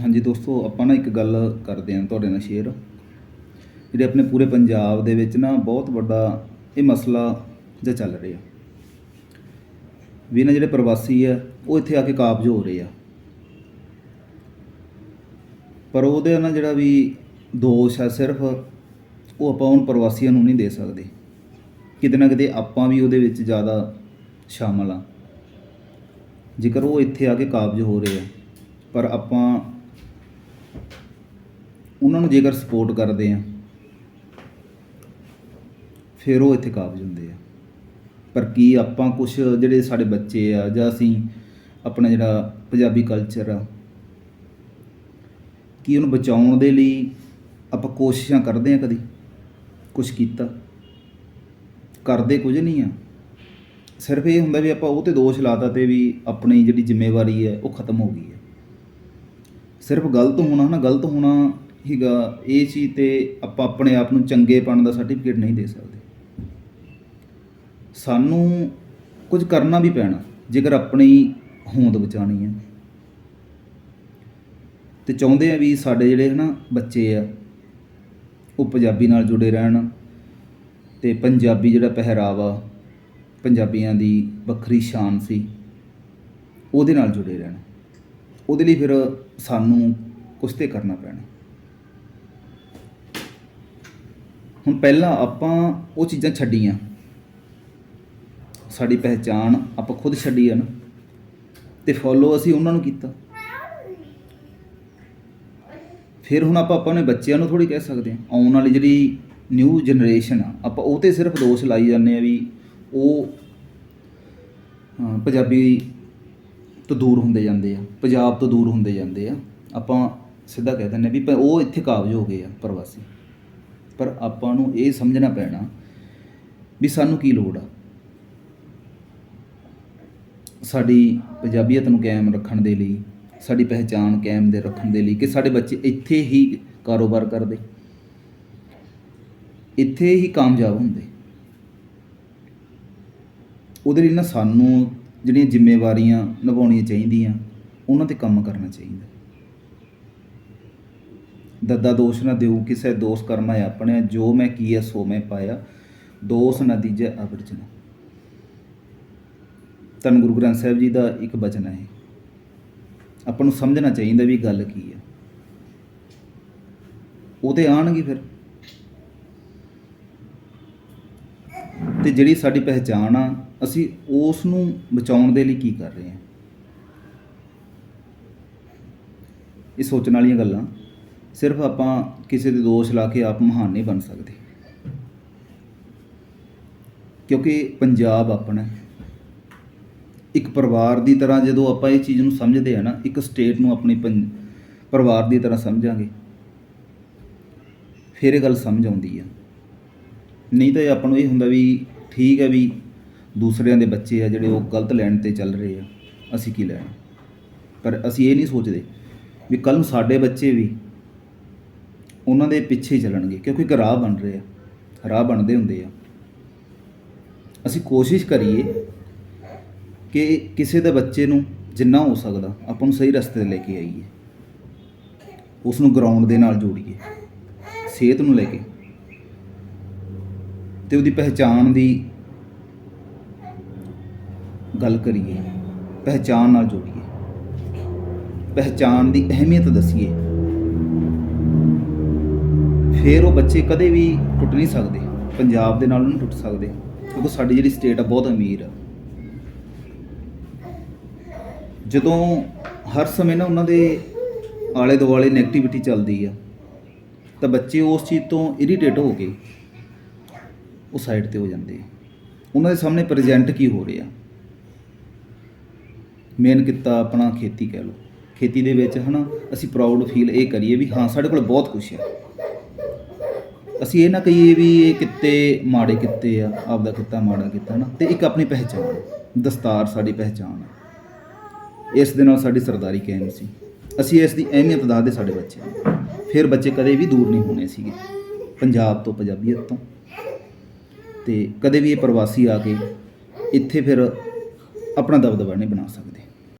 ਹਾਂਜੀ ਦੋਸਤੋ, ਆਪਾਂ ਨਾ ਇੱਕ ਗੱਲ ਕਰਦੇ ਹਾਂ ਤੁਹਾਡੇ ਨਾਲ ਸ਼ੇਅਰ ਜਿਹੜੇ ਆਪਣੇ ਪੂਰੇ ਪੰਜਾਬ ਦੇ ਵਿੱਚ ਨਾ ਬਹੁਤ ਵੱਡਾ ਇਹ ਮਸਲਾ ਜਿਹਾ ਚੱਲ ਰਿਹਾ। ਵੀ ਨਾ ਜਿਹੜੇ ਪ੍ਰਵਾਸੀ ਆ, ਉਹ ਇੱਥੇ ਆ ਕੇ ਕਾਬਜ ਹੋ ਰਹੇ ਆ। ਪਰ ਉਹਦੇ ਨਾਲ ਜਿਹੜਾ ਵੀ ਦੋਸ਼ ਆ ਸਿਰਫ, ਉਹ ਆਪਾਂ ਉਹਨਾਂ ਪ੍ਰਵਾਸੀਆਂ ਨੂੰ ਨਹੀਂ ਦੇ ਸਕਦੇ। ਕਿਤੇ ਨਾ ਕਿਤੇ ਆਪਾਂ ਵੀ ਉਹਦੇ ਵਿੱਚ ਜ਼ਿਆਦਾ ਸ਼ਾਮਲ ਆ। ਜੇਕਰ ਉਹ ਇੱਥੇ ਆ ਕੇ ਕਾਬਜ ਹੋ ਰਹੇ ਆ, ਪਰ ਆਪਾਂ ਉਹਨਾਂ ਨੂੰ ਜੇਕਰ ਸਪੋਰਟ ਕਰਦੇ ਆ, ਫਿਰ ਉਹ ਇੱਥੇ ਕਾਬਜ ਹੁੰਦੇ ਆ। ਪਰ ਕੀ ਆਪਾਂ ਕੁਝ ਜਿਹੜੇ ਸਾਡੇ ਬੱਚੇ ਆ ਜਾਂ ਅਸੀਂ ਆਪਣਾ ਜਿਹੜਾ ਪੰਜਾਬੀ ਕਲਚਰ ਆ, ਕੀ ਉਹਨੂੰ ਬਚਾਉਣ ਦੇ ਲਈ ਆਪਾਂ ਕੋਸ਼ਿਸ਼ਾਂ ਕਰਦੇ ਆ ਕਦੀ? ਕੁਝ ਕੀਤਾ? ਕਰਦੇ ਕੁਝ ਨਹੀਂ ਆ। ਸਿਰਫ ਇਹ ਹੁੰਦਾ ਵੀ ਆਪਾਂ ਉਹ ਤੇ ਦੋਸ਼ ਲਾਤਾ ਤੇ ਵੀ ਆਪਣੀ ਜਿਹੜੀ ਜ਼ਿੰਮੇਵਾਰੀ ਹੈ ਉਹ ਖਤਮ ਹੋ ਗਈ ਹੈ। ਸਿਰਫ ਗਲਤ ਹੋਣਾ ਨਾ, ਗਲਤ ਹੋਣਾ ਹੀਗਾ, ਇਹ ਚੀਜ਼ ਤੇ ਆਪਾਂ ਆਪਣੇ ਆਪ ਨੂੰ ਚੰਗੇਪਣ ਦਾ ਸਰਟੀਫਿਕੇਟ ਨਹੀਂ ਦੇ ਸਕਦੇ। ਸਾਨੂੰ ਕੁਝ ਕਰਨਾ ਵੀ ਪੈਣਾ, ਜੇਕਰ ਆਪਣੀ ਹੋਂਦ ਬਚਾਣੀ ਹੈ। ਤੇ ਚਾਹੁੰਦੇ ਆ ਵੀ ਸਾਡੇ ਜਿਹੜੇ ਹਨਾ ਬੱਚੇ ਆ, ਉਹ ਪੰਜਾਬੀ ਨਾਲ ਜੁੜੇ ਰਹਿਣ ਤੇ ਪੰਜਾਬੀ ਜਿਹੜਾ ਪਹਿਰਾਵਾ, ਪੰਜਾਬੀਆਂ ਦੀ ਵੱਖਰੀ ਸ਼ਾਨ ਸੀ, ਉਹਦੇ ਨਾਲ ਜੁੜੇ ਰਹਿਣ। ਉਹਦੇ ਲਈ ਫਿਰ ਸਾਨੂੰ ਕੁਛ ਤੇ ਕਰਨਾ ਪੈਣਾ। ਹੁਣ ਪਹਿਲਾਂ ਆਪਾਂ ਉਹ ਚੀਜ਼ਾਂ ਛੱਡੀਆਂ। ਸਾਡੀ ਪਹਿਚਾਣ ਆਪਾਂ ਖੁਦ ਛੱਡੀ ਆ ਨਾ। ਤੇ ਫੋਲੋ ਅਸੀਂ ਉਹਨਾਂ ਨੂੰ ਕੀਤਾ। ਫਿਰ ਹੁਣ ਆਪਾਂ ਆਪਣੇ ਬੱਚਿਆਂ ਨੂੰ ਥੋੜੀ ਕਹਿ ਸਕਦੇ ਹਾਂ। ਆਉਣ ਵਾਲੀ ਜਿਹੜੀ ਨਿਊ ਜਨਰੇਸ਼ਨ ਆ, ਆਪਾਂ ਉਹ ਤੇ ਸਿਰਫ ਦੋਸ਼ ਲਾਈ ਜਾਂਦੇ ਆ ਵੀ ਉਹ ਪੰਜਾਬੀ ਤੋਂ ਦੂਰ ਹੁੰਦੇ ਜਾਂਦੇ ਆ, ਪੰਜਾਬ ਤੋਂ ਦੂਰ ਹੁੰਦੇ ਜਾਂਦੇ ਆ। ਆਪਾਂ ਸਿੱਧਾ ਕਹਿ ਦਿੰਦੇ ਆ ਵੀ ਉਹ ਇੱਥੇ ਕਾਬਜ ਹੋ ਗਏ ਆ ਪ੍ਰਵਾਸੀ। ਪਰ ਆਪਾਂ ਨੂੰ ਇਹ ਸਮਝਣਾ ਪੈਣਾ ਵੀ ਸਾਨੂੰ ਕੀ ਲੋੜ ਆ? ਸਾਡੀ ਪੰਜਾਬੀਅਤ ਨੂੰ ਕਾਇਮ ਰੱਖਣ ਦੇ ਲਈ, ਸਾਡੀ ਪਹਿਚਾਣ ਕਾਇਮ ਦੇ ਰੱਖਣ ਦੇ ਲਈ ਕਿ ਸਾਡੇ ਬੱਚੇ ਇੱਥੇ ਹੀ ਕਾਰੋਬਾਰ ਕਰਦੇ। ਇੱਥੇ ਹੀ ਕਾਮਯਾਬ ਹੁੰਦੇ। ਉਹਦੇ ਲਈ ਨਾ ਸਾਨੂੰ ਜਿਹੜੀਆਂ ਜ਼ਿੰਮੇਵਾਰੀਆਂ ਨਿਭਾਉਣੀਆਂ ਚਾਹੀਦੀਆਂ, ਉਹਨਾਂ ਤੇ ਕੰਮ ਕਰਨਾ ਚਾਹੀਦਾ। ਦੱਦਾ ਦੋਸ਼ ਨਾ ਦਿਓ, ਕਿਸੇ ਦੋਸ ਕਰਮਾ ਆਪਣੇ, ਜੋ ਮੈਂ ਕੀਆ ਸੋ ਮੈਂ ਪਾਇਆ ਦੋਸ ਨਾ ਦੀਜੈ ਅਵਰਜਨਾ ਧੰਨ ਗੁਰੂ ਗ੍ਰੰਥ ਸਾਹਿਬ ਜੀ ਦਾ ਇੱਕ ਬਚਨ ਹੈ। ਆਪਾਂ ਨੂੰ ਸਮਝਣਾ ਚਾਹੀਦਾ ਵੀ ਗੱਲ ਕੀ ਹੈ ਉਹ ਤੇ ਆਣਗੇ ਫਿਰ। ਤੇ ਜਿਹੜੀ ਸਾਡੀ ਪਹਿਚਾਣ ਆ ਅਸੀਂ ਉਸ ਨੂੰ ਬਚਾਉਣ ਦੇ ਲਈ ਕੀ ਕਰ ਰਹੇ ਹਾਂ? ਇਹ ਸੋਚਣ ਵਾਲੀਆਂ ਗੱਲਾਂ ਸਿਰਫ ਆਪਾਂ ਕਿਸੇ ਦੇ ਦੋਸ਼ ਲਾ ਕੇ ਆਪ ਮਹਾਨ ਨਹੀਂ ਬਣ ਸਕਦੇ। ਕਿਉਂਕਿ ਪੰਜਾਬ ਆਪਣਾ ਇੱਕ ਪਰਿਵਾਰ ਦੀ ਤਰ੍ਹਾਂ ਜਦੋਂ ਆਪਾਂ ਇਹ ਚੀਜ਼ ਨੂੰ ਸਮਝਦੇ ਆ ਨਾ, ਇੱਕ ਸਟੇਟ ਨੂੰ ਆਪਣੀ ਪੰ- ਪਰਿਵਾਰ ਦੀ ਤਰ੍ਹਾਂ ਸਮਝਾਂਗੇ, ਫਿਰ ਇਹ ਗੱਲ ਸਮਝ ਆਉਂਦੀ ਆ। ਨਹੀਂ ਤਾਂ ਇਹ ਆਪਾਂ ਨੂੰ ਇਹ ਹੁੰਦਾ ਵੀ ਠੀਕ ਹੈ ਵੀ ਦੂਸਰਿਆਂ ਦੇ ਬੱਚੇ ਆ ਜਿਹੜੇ ਉਹ ਗਲਤ ਲੈਣ ਤੇ ਚੱਲ ਰਹੇ ਆ, ਅਸੀਂ ਕੀ ਲੈਣਾ? ਪਰ ਅਸੀਂ ਇਹ ਨਹੀਂ ਸੋਚਦੇ ਵੀ ਕੱਲ ਨੂੰ ਸਾਡੇ ਬੱਚੇ ਵੀ ਉਹਨਾਂ ਦੇ ਪਿੱਛੇ ਹੀ ਚੱਲਣਗੇ, ਕਿਉਂਕਿ ਇੱਕ ਰਾਹ ਬਣ ਰਹੇ ਆ, ਰਾਹ ਬਣਦੇ ਹੁੰਦੇ ਆ। ਅਸੀਂ ਕੋਸ਼ਿਸ਼ ਕਰੀਏ ਕਿ ਕਿਸੇ ਦੇ ਬੱਚੇ ਨੂੰ ਜਿੰਨਾ ਹੋ ਸਕਦਾ ਆਪਾਂ ਨੂੰ ਸਹੀ ਰਸਤੇ ਤੇ ਲੈ ਕੇ ਆਈਏ, ਉਸ ਨੂੰ ਗਰਾਊਂਡ ਦੇ ਨਾਲ ਜੋੜੀਏ, ਸਿਹਤ ਨੂੰ ਲੈ ਕੇ ਤੇ ਉਹਦੀ ਪਹਿਚਾਣ ਦੀ ਗੱਲ ਕਰੀਏ, ਪਹਿਚਾਣ ਨਾਲ ਜੋੜੀਏ। ਪਹਿਚਾਣ ਦੀ ਅਹਿਮੀਅਤ ਦਸੀਏ। ਫਿਰ ਉਹ ਬੱਚੇ ਕਦੇ ਵੀ ਟੁੱਟ ਨਹੀਂ ਸਕਦੇ, ਪੰਜਾਬ ਦੇ ਨਾਲ ਨਹੀਂ ਟੁੱਟ ਸਕਦੇ, ਕਿਉਂਕਿ ਸਾਡੀ ਜਿਹੜੀ ਸਟੇਟ ਆ ਬਹੁਤ ਅਮੀਰ ਆ। ਜਦੋਂ ਹਰ ਸਮੇਂ ਨਾ ਉਹਨਾਂ ਦੇ ਆਲੇ ਦੁਆਲੇ 네ਗੇਟਿਵਿਟੀ ਚੱਲਦੀ ਆ, ਤਾਂ ਬੱਚੇ ਉਸ ਚੀਜ਼ ਤੋਂ ਇਰੀਟੇਟ ਹੋ ਕੇ ਉਹ ਸਾਈਡ ਤੇ ਹੋ ਜਾਂਦੇ ਆ। ਉਹਨਾਂ ਦੇ ਸਾਹਮਣੇ ਪ੍ਰੈਜ਼ੈਂਟ ਕੀ ਹੋ ਰਿਹਾ? ਮੇਨ ਕਿੱਤਾ ਆਪਣਾ ਖੇਤੀ ਕਹਿ ਲਓ। ਖੇਤੀ ਦੇ ਵਿੱਚ ਹਨਾ, ਅਸੀਂ ਪ੍ਰਾਊਡ ਫੀਲ ਇਹ ਕਰੀਏ ਵੀ ਹਾਂ, ਸਾਡੇ ਕੋਲ ਬਹੁਤ ਕੁਝ ਹੈ। ਅਸੀਂ ਇਹ ਨਾ ਕਹੀਏ ਵੀ ਇਹ ਕਿੱਤੇ ਮਾੜੇ ਕਿੱਤੇ ਆ, ਆਪਦਾ ਕਿੱਤਾ ਮਾੜਾ ਕਿੱਤਾ ਨਾ ਤੇ ਇੱਕ ਆਪਣੀ ਪਹਿਚਾਣ ਦਸਤਾਰ ਸਾਡੀ ਪਹਿਚਾਣ ਹੈ। ਇਸ ਦੇ ਨਾਲ ਸਾਡੀ ਸਰਦਾਰੀ ਕਾਇਮ ਸੀ। ਅਸੀਂ ਇਸ ਦੀ ਅਹਿਮੀਅਤ ਦੱਸਦੇ ਸਾਡੇ ਬੱਚਿਆਂ ਨੂੰ। ਫਿਰ ਬੱਚੇ ਕਦੇ ਵੀ ਦੂਰ ਨਹੀਂ ਹੋਣੇ ਸੀਗੇ, ਪੰਜਾਬ ਤੋਂ ਪੰਜਾਬੀਅਤ ਤੋਂ। ਤੇ ਕਦੇ ਵੀ ਇਹ ਪ੍ਰਵਾਸੀ ਆ ਕੇ ਇੱਥੇ ਫਿਰ ਆਪਣਾ ਦਬਦਬਾ ਨਹੀਂ ਬਣਾ ਸਕਦੇ।